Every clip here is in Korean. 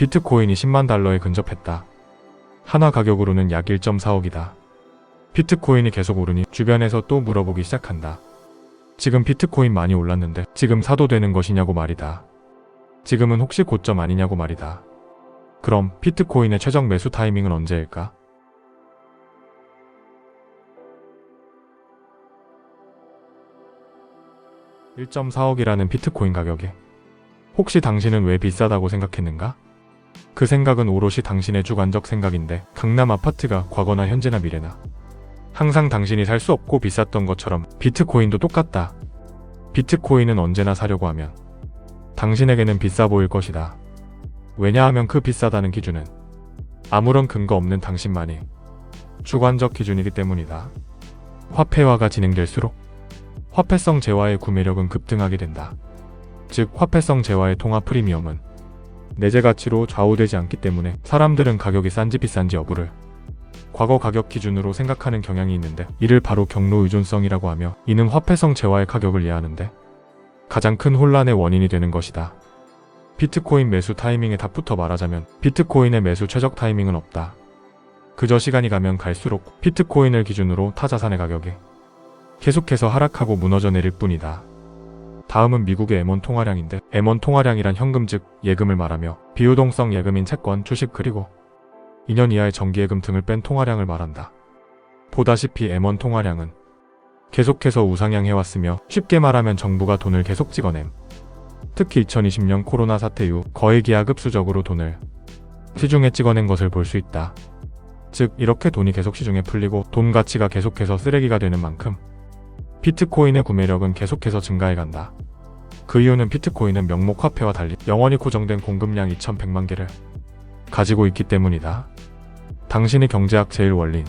비트코인이 10만 달러에 근접했다. 하나 가격으로는 약 1.4억이다. 비트코인이 계속 오르니 주변에서 또 물어보기 시작한다. 지금 비트코인 많이 올랐는데 지금 사도 되는 것이냐고 말이다. 지금은 혹시 고점 아니냐고 말이다. 그럼 비트코인의 최적 매수 타이밍은 언제일까? (1.4억이라는) 비트코인 가격에 혹시 당신은 왜 비싸다고 생각했는가? 그 생각은 오롯이 당신의 주관적 생각인데 강남 아파트가 과거나 현재나 미래나 항상 당신이 살 수 없고 비쌌던 것처럼 비트코인도 똑같다. 비트코인은 언제나 사려고 하면 당신에게는 비싸 보일 것이다. 왜냐하면 그 비싸다는 기준은 아무런 근거 없는 당신만이 주관적 기준이기 때문이다. 화폐화가 진행될수록 화폐성 재화의 구매력은 급등하게 된다. 즉 화폐성 재화의 통화 프리미엄은 내재 가치로 좌우되지 않기 때문에 사람들은 가격이 싼지 비싼지 여부를 과거 가격 기준으로 생각하는 경향이 있는데 이를 바로 경로 의존성이라고 하며 이는 화폐성 재화의 가격을 이해하는데 가장 큰 혼란의 원인이 되는 것이다. 비트코인 매수 타이밍에 답부터 말하자면 비트코인의 매수 최적 타이밍은 없다. 그저 시간이 가면 갈수록 비트코인을 기준으로 타 자산의 가격이 계속해서 하락하고 무너져 내릴 뿐이다. 다음은 미국의 M1 통화량인데 M1 통화량이란 현금 즉 예금을 말하며 비유동성 예금인 채권, 주식 그리고 2년 이하의 정기예금 등을 뺀 통화량을 말한다. 보다시피 M1 통화량은 계속해서 우상향해왔으며 쉽게 말하면 정부가 돈을 계속 찍어냄. 특히 2020년 코로나 사태 이후 거의 기하급수적으로 돈을 시중에 찍어낸 것을 볼 수 있다. 즉 이렇게 돈이 계속 시중에 풀리고 돈 가치가 계속해서 쓰레기가 되는 만큼 비트코인의 구매력은 계속해서 증가해간다. 그 이유는 비트코인은 명목 화폐와 달리 영원히 고정된 공급량 2100만 개를 가지고 있기 때문이다. 당신이 경제학 제일 원리인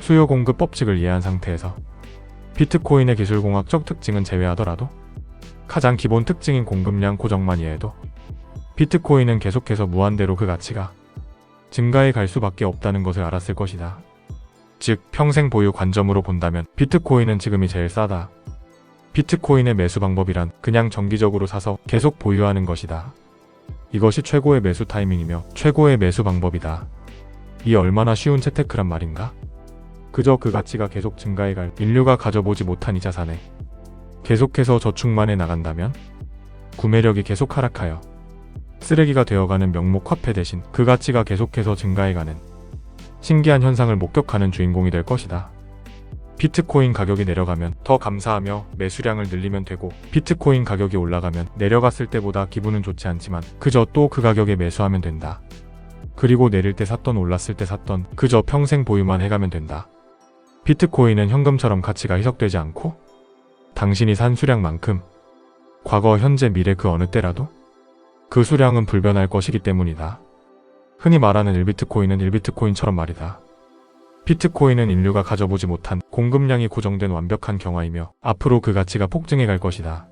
수요 공급 법칙을 이해한 상태에서 비트코인의 기술공학적 특징은 제외하더라도 가장 기본 특징인 공급량 고정만 이해해도 비트코인은 계속해서 무한대로 그 가치가 증가해 갈 수밖에 없다는 것을 알았을 것이다. 즉 평생 보유 관점으로 본다면 비트코인은 지금이 제일 싸다. 비트코인의 매수 방법이란 그냥 정기적으로 사서 계속 보유하는 것이다. 이것이 최고의 매수 타이밍이며 최고의 매수 방법이다. 이 얼마나 쉬운 채테크란 말인가? 그저 그 가치가 계속 증가해갈 인류가 가져보지 못한 이 자산에 계속해서 저축만 해 나간다면 구매력이 계속 하락하여 쓰레기가 되어가는 명목 화폐 대신 그 가치가 계속해서 증가해가는 신기한 현상을 목격하는 주인공이 될 것이다. 비트코인 가격이 내려가면 더 감사하며 매수량을 늘리면 되고 비트코인 가격이 올라가면 내려갔을 때보다 기분은 좋지 않지만 그저 또 그 가격에 매수하면 된다. 그리고 내릴 때 샀던 올랐을 때 샀던 그저 평생 보유만 해가면 된다. 비트코인은 현금처럼 가치가 희석되지 않고 당신이 산 수량만큼 과거, 현재, 미래 그 어느 때라도 그 수량은 불변할 것이기 때문이다. 흔히 말하는 1비트코인은 1비트코인처럼 말이다. 비트코인은 인류가 가져보지 못한 공급량이 고정된 완벽한 경화이며 앞으로 그 가치가 폭증해 갈 것이다.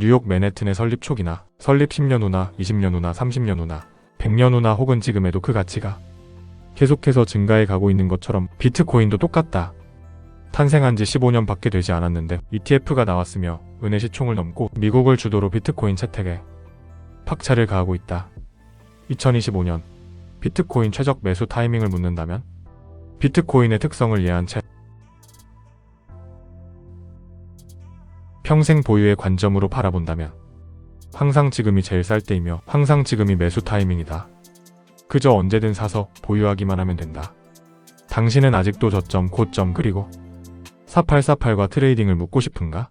뉴욕 맨해튼의 설립 초기나 설립 10년 후나 20년 후나 30년 후나 100년 후나 혹은 지금에도 그 가치가 계속해서 증가해 가고 있는 것처럼 비트코인도 똑같다. 탄생한 지 15년 밖에 되지 않았는데 ETF가 나왔으며 은혜 시총을 넘고 미국을 주도로 비트코인 채택에 박차를 가하고 있다. 2025년 비트코인 최적 매수 타이밍을 묻는다면 비트코인의 특성을 이해한 채 평생 보유의 관점으로 바라본다면 항상 지금이 제일 쌀 때이며 항상 지금이 매수 타이밍이다. 그저 언제든 사서 보유하기만 하면 된다. 당신은 아직도 저점, 고점 그리고 4848과 트레이딩을 묻고 싶은가?